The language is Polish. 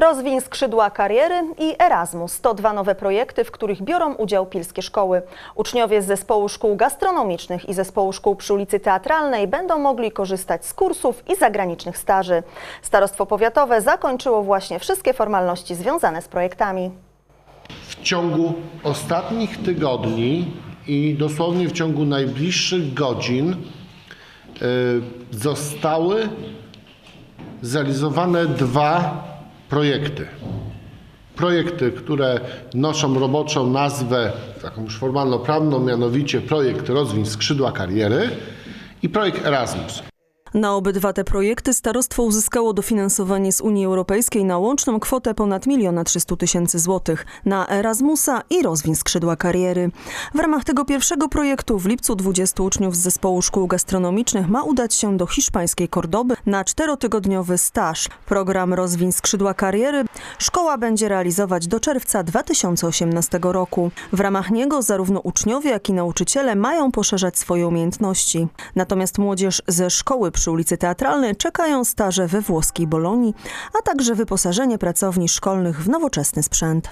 Rozwiń skrzydła kariery i Erasmus to dwa nowe projekty, w których biorą udział pilskie szkoły. Uczniowie z zespołu szkół gastronomicznych i zespołu szkół przy ulicy Teatralnej będą mogli korzystać z kursów i zagranicznych staży. Starostwo Powiatowe zakończyło właśnie wszystkie formalności związane z projektami. W ciągu ostatnich tygodni i dosłownie w ciągu najbliższych godzin y, zostały zrealizowane dwa projekty. Projekty, które noszą roboczą nazwę, taką już formalno-prawną, mianowicie projekt Rozwiń skrzydła kariery i projekt Erasmus. Na obydwa te projekty starostwo uzyskało dofinansowanie z Unii Europejskiej na łączną kwotę ponad 1 300 tysięcy złotych na Erasmusa i rozwin skrzydła kariery. W ramach tego pierwszego projektu w lipcu 20 uczniów z zespołu szkół gastronomicznych ma udać się do hiszpańskiej Kordoby na czterotygodniowy staż. Program rozwin skrzydła kariery szkoła będzie realizować do czerwca 2018 roku. W ramach niego zarówno uczniowie, jak i nauczyciele mają poszerzać swoje umiejętności. Natomiast młodzież ze szkoły przy ulicy Teatralnej czekają staże we włoskiej Bolonii, a także wyposażenie pracowni szkolnych w nowoczesny sprzęt.